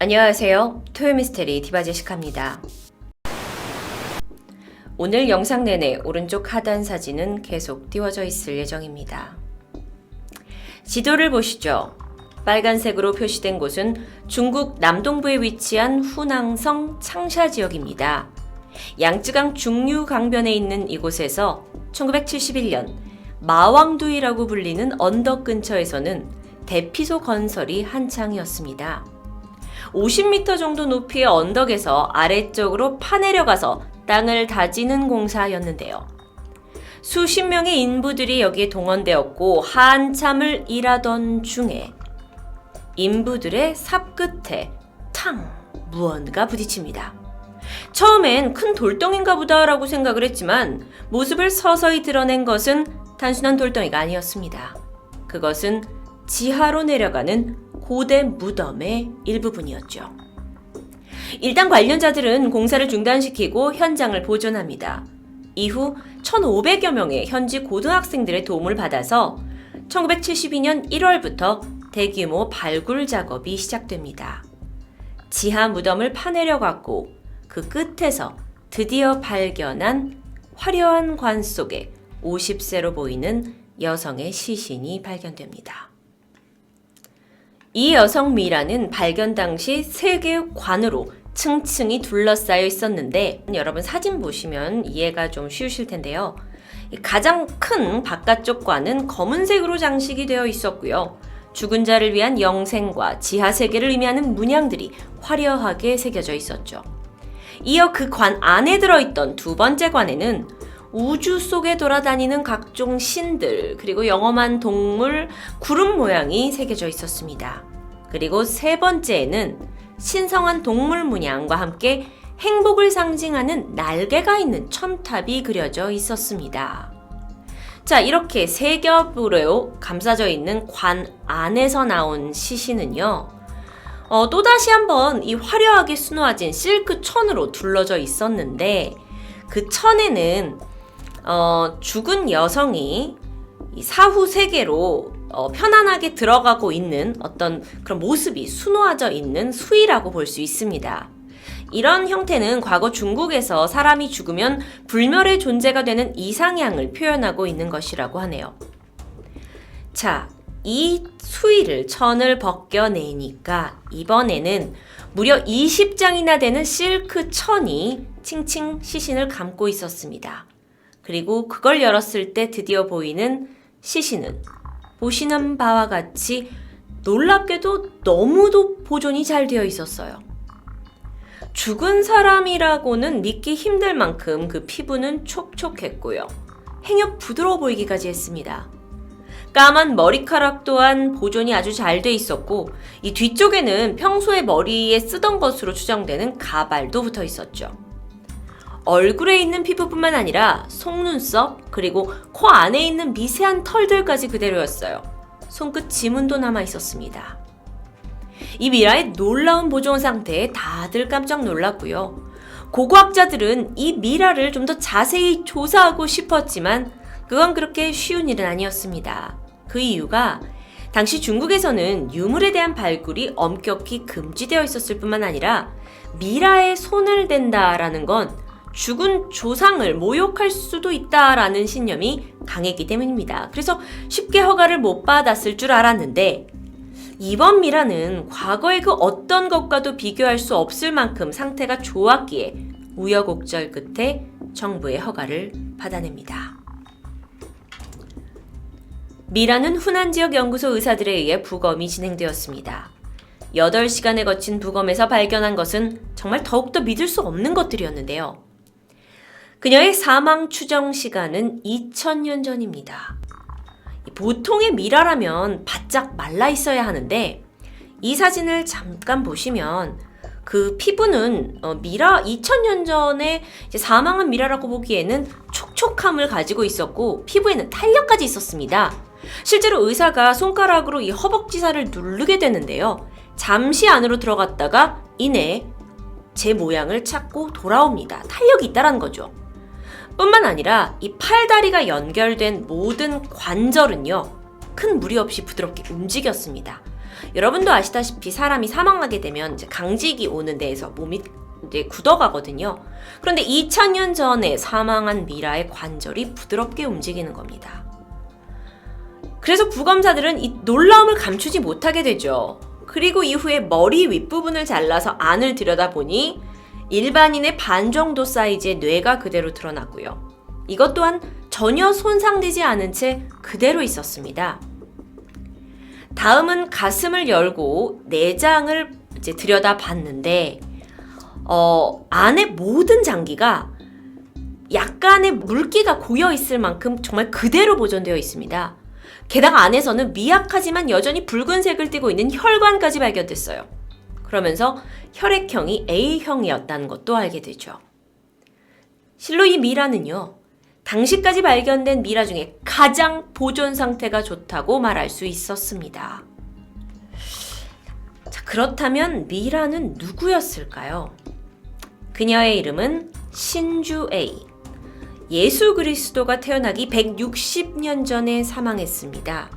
안녕하세요. 토요미스테리 디바제시카입니다. 오늘 영상 내내 오른쪽 하단 사진은 계속 띄워져 있을 예정입니다. 지도를 보시죠. 빨간색으로 표시된 곳은 중국 남동부에 위치한 후낭성 창샤 지역입니다. 양쯔강 중류 강변에 있는 이곳에서 1971년 마왕두이라고 불리는 언덕 근처에서는 대피소 건설이 한창이었습니다. 50m 정도 높이의 언덕에서 아래쪽으로 파내려가서 땅을 다지는 공사였는데요. 수십 명의 인부들이 여기에 동원되었고 한참을 일하던 중에 인부들의 삽 끝에 탕 무언가 부딪힙니다. 처음엔 큰 돌덩인가 보다라고 생각을 했지만 모습을 서서히 드러낸 것은 단순한 돌덩이가 아니었습니다. 그것은 지하로 내려가는 고대 무덤의 일부분이었죠. 일단 관련자들은 공사를 중단시키고 현장을 보존합니다. 이후 1,500여 명의 현지 고등학생들의 도움을 받아서 1972년 1월부터 대규모 발굴 작업이 시작됩니다. 지하 무덤을 파내려갔고 그 끝에서 드디어 발견한 화려한 관 속에 50세로 보이는 여성의 시신이 발견됩니다. 이 여성 미라는 발견 당시 세 개의 관으로 층층이 둘러싸여 있었는데 여러분 사진 보시면 이해가 좀 쉬우실 텐데요. 이 가장 큰 바깥쪽 관은 검은색으로 장식이 되어 있었고요. 죽은 자를 위한 영생과 지하 세계를 의미하는 문양들이 화려하게 새겨져 있었죠. 이어 그 관 안에 들어있던 두 번째 관에는 우주 속에 돌아다니는 각종 신들, 그리고 영험한 동물, 구름 모양이 새겨져 있었습니다. 그리고 세 번째에는 신성한 동물 문양과 함께 행복을 상징하는 날개가 있는 첨탑이 그려져 있었습니다. 자, 이렇게 세 겹으로 감싸져 있는 관 안에서 나온 시신은요, 어, 또다시 한번 이 화려하게 수놓아진 실크 천으로 둘러져 있었는데, 그 천에는 어, 죽은 여성이 이 사후 세계로 어, 편안하게 들어가고 있는 어떤 그런 모습이 수놓아져 있는 수위라고 볼 수 있습니다. 이런 형태는 과거 중국에서 사람이 죽으면 불멸의 존재가 되는 이상향을 표현하고 있는 것이라고 하네요. 자, 이 수위를 천을 벗겨내니까 이번에는 무려 20장이나 되는 실크 천이 칭칭 시신을 감고 있었습니다. 그리고 그걸 열었을 때 드디어 보이는 시신은 보시는 바와 같이 놀랍게도 너무도 보존이 잘 되어 있었어요. 죽은 사람이라고는 믿기 힘들 만큼 그 피부는 촉촉했고요. 행여 부드러워 보이기까지 했습니다. 까만 머리카락 또한 보존이 아주 잘 돼 있었고, 이 뒤쪽에는 평소에 머리에 쓰던 것으로 추정되는 가발도 붙어 있었죠. 얼굴에 있는 피부뿐만 아니라 속눈썹 그리고 코 안에 있는 미세한 털들까지 그대로였어요. 손끝 지문도 남아 있었습니다. 이 미라의 놀라운 보존 상태에 다들 깜짝 놀랐고요. 고고학자들은 이 미라를 좀 더 자세히 조사하고 싶었지만 그건 그렇게 쉬운 일은 아니었습니다. 그 이유가 당시 중국에서는 유물에 대한 발굴이 엄격히 금지되어 있었을 뿐만 아니라 미라에 손을 댄다라는 건 죽은 조상을 모욕할 수도 있다라는 신념이 강했기 때문입니다. 그래서 쉽게 허가를 못 받았을 줄 알았는데 이번 미라는 과거의 그 어떤 것과도 비교할 수 없을 만큼 상태가 좋았기에 우여곡절 끝에 정부의 허가를 받아냅니다. 미라는 후난 지역 연구소 의사들에 의해 부검이 진행되었습니다. 8시간에 거친 부검에서 발견한 것은 정말 더욱더 믿을 수 없는 것들이었는데요. 그녀의 사망 추정 시간은 2000년 전입니다. 보통의 미라라면 바짝 말라 있어야 하는데 이 사진을 잠깐 보시면 그 피부는 어, 미라 2000년 전에 사망한 미라라고 보기에는 촉촉함을 가지고 있었고 피부에는 탄력까지 있었습니다. 실제로 의사가 손가락으로 이 허벅지살을 누르게 되는데요. 잠시 안으로 들어갔다가 이내 제 모양을 찾고 돌아옵니다. 탄력이 있다라는 거죠. 뿐만 아니라 이 팔다리가 연결된 모든 관절은요, 큰 무리 없이 부드럽게 움직였습니다. 여러분도 아시다시피 사람이 사망하게 되면 이제 강직이 오는 데에서 몸이 이제 굳어가거든요. 그런데 2000년 전에 사망한 미라의 관절이 부드럽게 움직이는 겁니다. 그래서 부검사들은 이 놀라움을 감추지 못하게 되죠. 그리고 이후에 머리 윗부분을 잘라서 안을 들여다보니 일반인의 반 정도 사이즈의 뇌가 그대로 드러났고요. 이것 또한 전혀 손상되지 않은 채 그대로 있었습니다. 다음은 가슴을 열고 내장을 이제 들여다 봤는데, 어, 안에 모든 장기가 약간의 물기가 고여 있을 만큼 정말 그대로 보존되어 있습니다. 게다가 안에서는 미약하지만 여전히 붉은색을 띠고 있는 혈관까지 발견됐어요. 그러면서 혈액형이 A형이었다는 것도 알게 되죠. 실로 이 미라는요, 당시까지 발견된 미라 중에 가장 보존 상태가 좋다고 말할 수 있었습니다. 자, 그렇다면 미라는 누구였을까요? 그녀의 이름은 신주 A. 예수 그리스도가 태어나기 160년 전에 사망했습니다.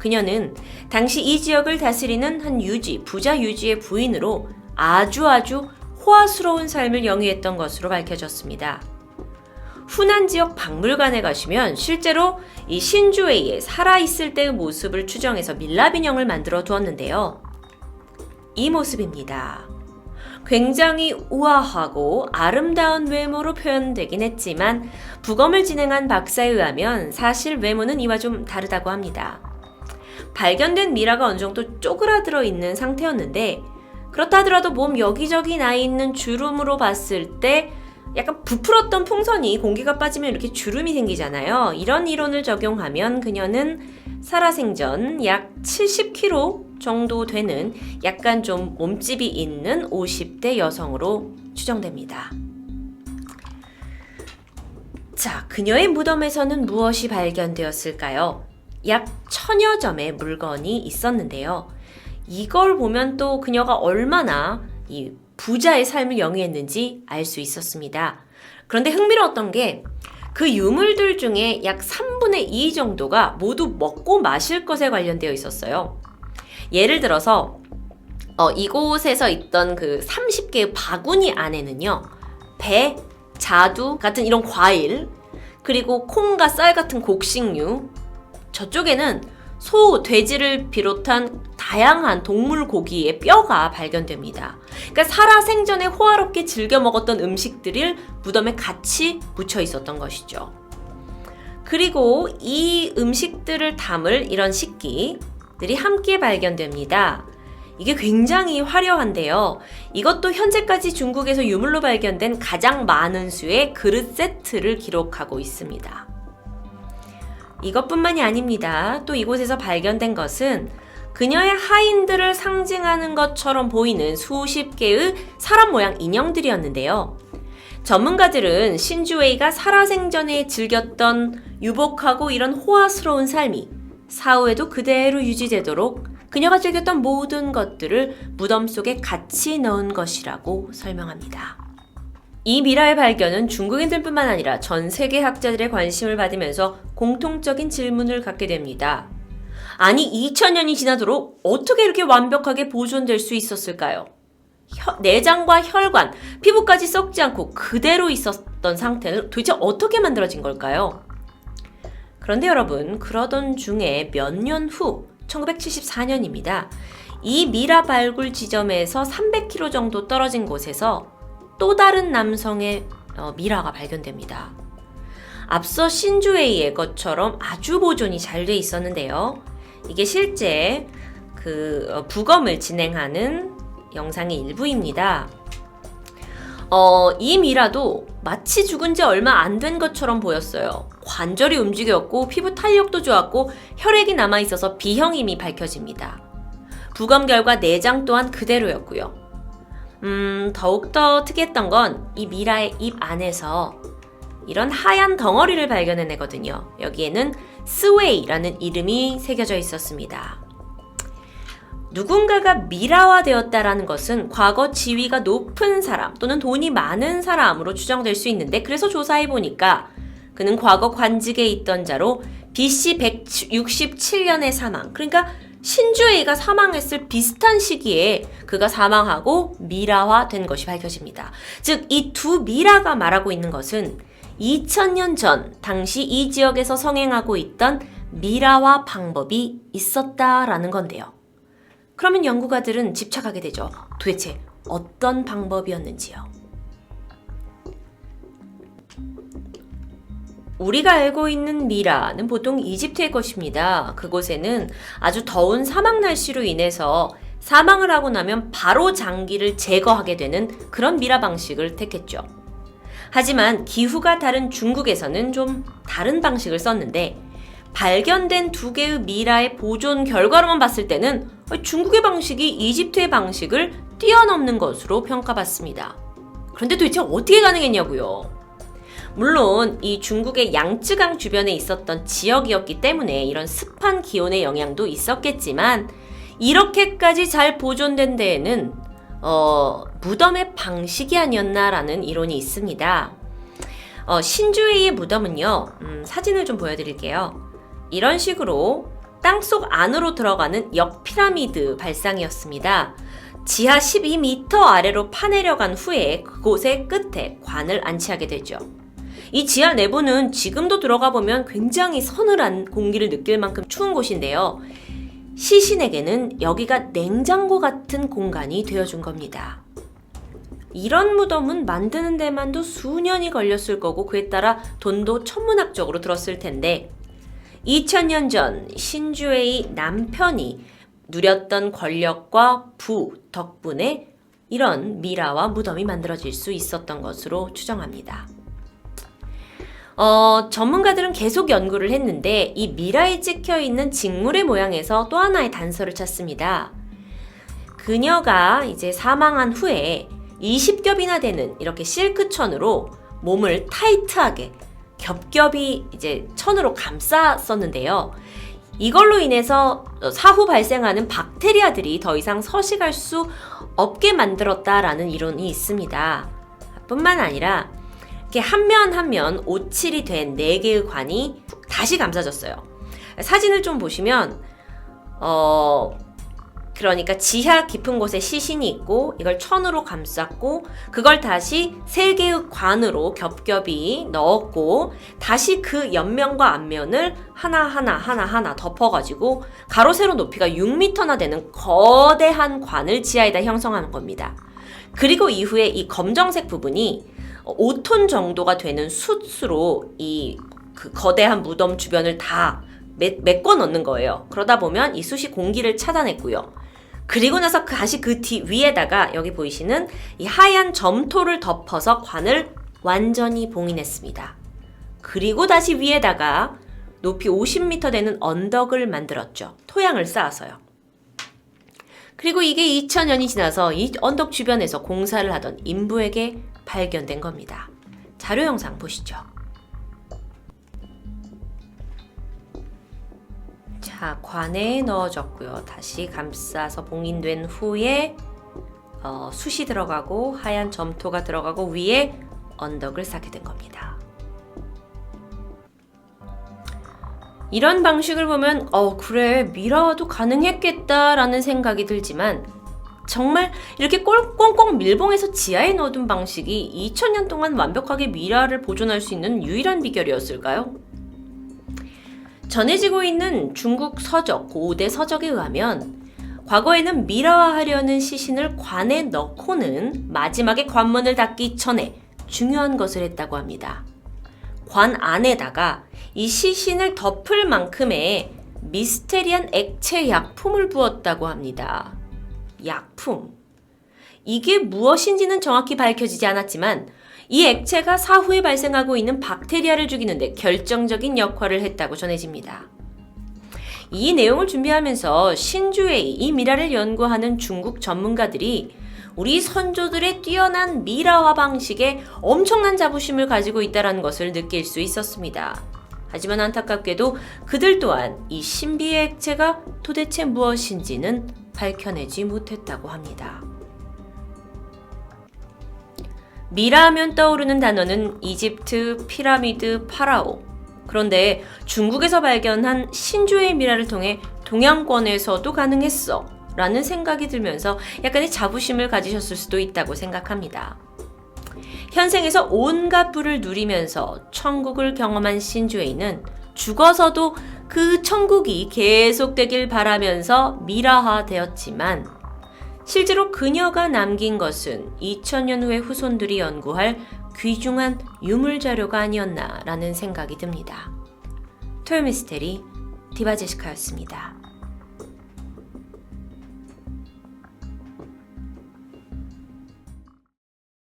그녀는 당시 이 지역을 다스리는 한 유지, 부자 유지의 부인으로 아주 아주 호화스러운 삶을 영위했던 것으로 밝혀졌습니다. 후난 지역 박물관에 가시면 실제로 이 신주에이의 살아있을 때의 모습을 추정해서 밀랍 인형을 만들어 두었는데요. 이 모습입니다. 굉장히 우아하고 아름다운 외모로 표현되긴 했지만 부검을 진행한 박사에 의하면 사실 외모는 이와 좀 다르다고 합니다. 발견된 미라가 어느 정도 쪼그라들어 있는 상태였는데 그렇다 하더라도 몸 여기저기 나 있는 주름으로 봤을 때 약간 부풀었던 풍선이 공기가 빠지면 이렇게 주름이 생기잖아요. 이런 이론을 적용하면 그녀는 살아생전 약 70kg 정도 되는 약간 좀 몸집이 있는 50대 여성으로 추정됩니다. 자, 그녀의 무덤에서는 무엇이 발견되었을까요? 약 천여 점의 물건이 있었는데요. 이걸 보면 또 그녀가 얼마나 이 부자의 삶을 영위했는지 알 수 있었습니다. 그런데 흥미로웠던 게 그 유물들 중에 약 3분의 2 정도가 모두 먹고 마실 것에 관련되어 있었어요. 예를 들어서 어, 이곳에서 있던 그 30개의 바구니 안에는요. 배, 자두 같은 이런 과일, 그리고 콩과 쌀 같은 곡식류, 저쪽에는 소, 돼지를 비롯한 다양한 동물 고기의 뼈가 발견됩니다. 그러니까 살아 생전에 호화롭게 즐겨 먹었던 음식들을 무덤에 같이 묻혀 있었던 것이죠. 그리고 이 음식들을 담을 이런 식기들이 함께 발견됩니다. 이게 굉장히 화려한데요. 이것도 현재까지 중국에서 유물로 발견된 가장 많은 수의 그릇 세트를 기록하고 있습니다. 이것뿐만이 아닙니다. 또 이곳에서 발견된 것은 그녀의 하인들을 상징하는 것처럼 보이는 수십 개의 사람 모양 인형들이었는데요. 전문가들은 신주웨이가 살아생전에 즐겼던 유복하고 이런 호화스러운 삶이 사후에도 그대로 유지되도록 그녀가 즐겼던 모든 것들을 무덤 속에 같이 넣은 것이라고 설명합니다. 이 미라의 발견은 중국인들뿐만 아니라 전 세계 학자들의 관심을 받으면서 공통적인 질문을 갖게 됩니다. 아니, 2000년이 지나도록 어떻게 이렇게 완벽하게 보존될 수 있었을까요? 혀, 내장과 혈관, 피부까지 썩지 않고 그대로 있었던 상태는 도대체 어떻게 만들어진 걸까요? 그런데 여러분, 그러던 중에 몇 년 후, 1974년입니다. 이 미라 발굴 지점에서 300km 정도 떨어진 곳에서 또 다른 남성의 어, 미라가 발견됩니다. 앞서 신주웨이의 것처럼 아주 보존이 잘 돼 있었는데요. 이게 실제 그 어, 부검을 진행하는 영상의 일부입니다. 어, 이 미라도 마치 죽은 지 얼마 안 된 것처럼 보였어요. 관절이 움직였고 피부 탄력도 좋았고 혈액이 남아 있어서 B형임이 밝혀집니다. 부검 결과 내장 또한 그대로였고요. 음, 더욱더 특이했던 건 이 미라의 입 안에서 이런 하얀 덩어리를 발견해내거든요. 여기에는 스웨이라는 이름이 새겨져 있었습니다. 누군가가 미라화되었다라는 것은 과거 지위가 높은 사람 또는 돈이 많은 사람으로 추정될 수 있는데 그래서 조사해 보니까 그는 과거 관직에 있던 자로 BC 167년에 사망. 그러니까 신주에이가 사망했을 비슷한 시기에 그가 사망하고 미라화된 것이 밝혀집니다. 즉, 이 두 미라가 말하고 있는 것은 2000년 전 당시 이 지역에서 성행하고 있던 미라화 방법이 있었다라는 건데요. 그러면 연구가들은 집착하게 되죠. 도대체 어떤 방법이었는지요. 우리가 알고 있는 미라는 보통 이집트의 것입니다. 그곳에는 아주 더운 사막 날씨로 인해서 사망을 하고 나면 바로 장기를 제거하게 되는 그런 미라 방식을 택했죠. 하지만 기후가 다른 중국에서는 좀 다른 방식을 썼는데 발견된 두 개의 미라의 보존 결과로만 봤을 때는 중국의 방식이 이집트의 방식을 뛰어넘는 것으로 평가받습니다. 그런데 도대체 어떻게 가능했냐고요? 물론 이 중국의 양쯔강 주변에 있었던 지역이었기 때문에 이런 습한 기온의 영향도 있었겠지만 이렇게까지 잘 보존된 데에는 어, 무덤의 방식이 아니었나라는 이론이 있습니다. 어, 신주에이의 무덤은요, 음, 사진을 좀 보여드릴게요. 이런 식으로 땅속 안으로 들어가는 역피라미드 발상이었습니다. 지하 12m 아래로 파내려간 후에 그곳의 끝에 관을 안치하게 되죠. 이 지하 내부는 지금도 들어가 보면 굉장히 서늘한 공기를 느낄 만큼 추운 곳인데요. 시신에게는 여기가 냉장고 같은 공간이 되어준 겁니다. 이런 무덤은 만드는 데만도 수년이 걸렸을 거고 그에 따라 돈도 천문학적으로 들었을 텐데 2000년 전 신주의 남편이 누렸던 권력과 부 덕분에 이런 미라와 무덤이 만들어질 수 있었던 것으로 추정합니다. 어, 전문가들은 계속 연구를 했는데 이 미라에 찍혀 있는 직물의 모양에서 또 하나의 단서를 찾습니다. 그녀가 이제 사망한 후에 20겹이나 되는 이렇게 실크천으로 몸을 타이트하게 겹겹이 이제 천으로 감쌌었는데요. 이걸로 인해서 사후 발생하는 박테리아들이 더 이상 서식할 수 없게 만들었다라는 이론이 있습니다. 뿐만 아니라 이렇게 한 면 한 면 오칠이 된 네 개의 관이 다시 감싸졌어요. 사진을 좀 보시면 어 그러니까 지하 깊은 곳에 시신이 있고 이걸 천으로 감쌌고 그걸 다시 세 개의 관으로 겹겹이 넣었고 다시 그 옆면과 앞면을 하나하나 하나하나 덮어가지고 가로 세로 높이가 6m나 되는 거대한 관을 지하에다 형성하는 겁니다. 그리고 이후에 이 검정색 부분이 5톤 정도가 되는 숯으로 이 그 거대한 무덤 주변을 다 메꿔 넣는 거예요. 그러다 보면 이 숯이 공기를 차단했고요. 그리고 나서 그 다시 그 뒤 위에다가 여기 보이시는 이 하얀 점토를 덮어서 관을 완전히 봉인했습니다. 그리고 다시 위에다가 높이 50m 되는 언덕을 만들었죠. 토양을 쌓아서요. 그리고 이게 2000년이 지나서 이 언덕 주변에서 공사를 하던 인부에게 발견된 겁니다. 자료 영상 보시죠. 자, 관에 넣어졌고요. 다시 감싸서 봉인된 후에 어, 숯이 들어가고 하얀 점토가 들어가고 위에 언덕을 쌓게 된 겁니다. 이런 방식을 보면 어 그래 미라와도 가능했겠다라는 생각이 들지만 정말 이렇게 꽁꽁 밀봉해서 지하에 넣어둔 방식이 2000년 동안 완벽하게 미라를 보존할 수 있는 유일한 비결이었을까요? 전해지고 있는 중국 서적, 고대 서적에 의하면 과거에는 미라화하려는 시신을 관에 넣고는 마지막에 관문을 닫기 전에 중요한 것을 했다고 합니다. 관 안에다가 이 시신을 덮을 만큼의 미스테리한 액체 약품을 부었다고 합니다. 약품. 이게 무엇인지는 정확히 밝혀지지 않았지만 이 액체가 사후에 발생하고 있는 박테리아를 죽이는데 결정적인 역할을 했다고 전해집니다. 이 내용을 준비하면서 신주의 이 미라를 연구하는 중국 전문가들이 우리 선조들의 뛰어난 미라화 방식에 엄청난 자부심을 가지고 있다는 것을 느낄 수 있었습니다. 하지만 안타깝게도 그들 또한 이 신비의 액체가 도대체 무엇인지는 밝혀내지 못했다고 합니다. 미라 하면 떠오르는 단어는 이집트, 피라미드, 파라오. 그런데 중국에서 발견한 신주의 미라를 통해 동양권에서도 가능했어. 라는 생각이 들면서 약간의 자부심을 가지셨을 수도 있다고 생각합니다. 현생에서 온갖 부를 누리면서 천국을 경험한 신주에이는 죽어서도 그 천국이 계속되길 바라면서 미라화 되었지만 실제로 그녀가 남긴 것은 2000년 후의 후손들이 연구할 귀중한 유물 자료가 아니었나라는 생각이 듭니다. 토요미스테리 디바제시카였습니다.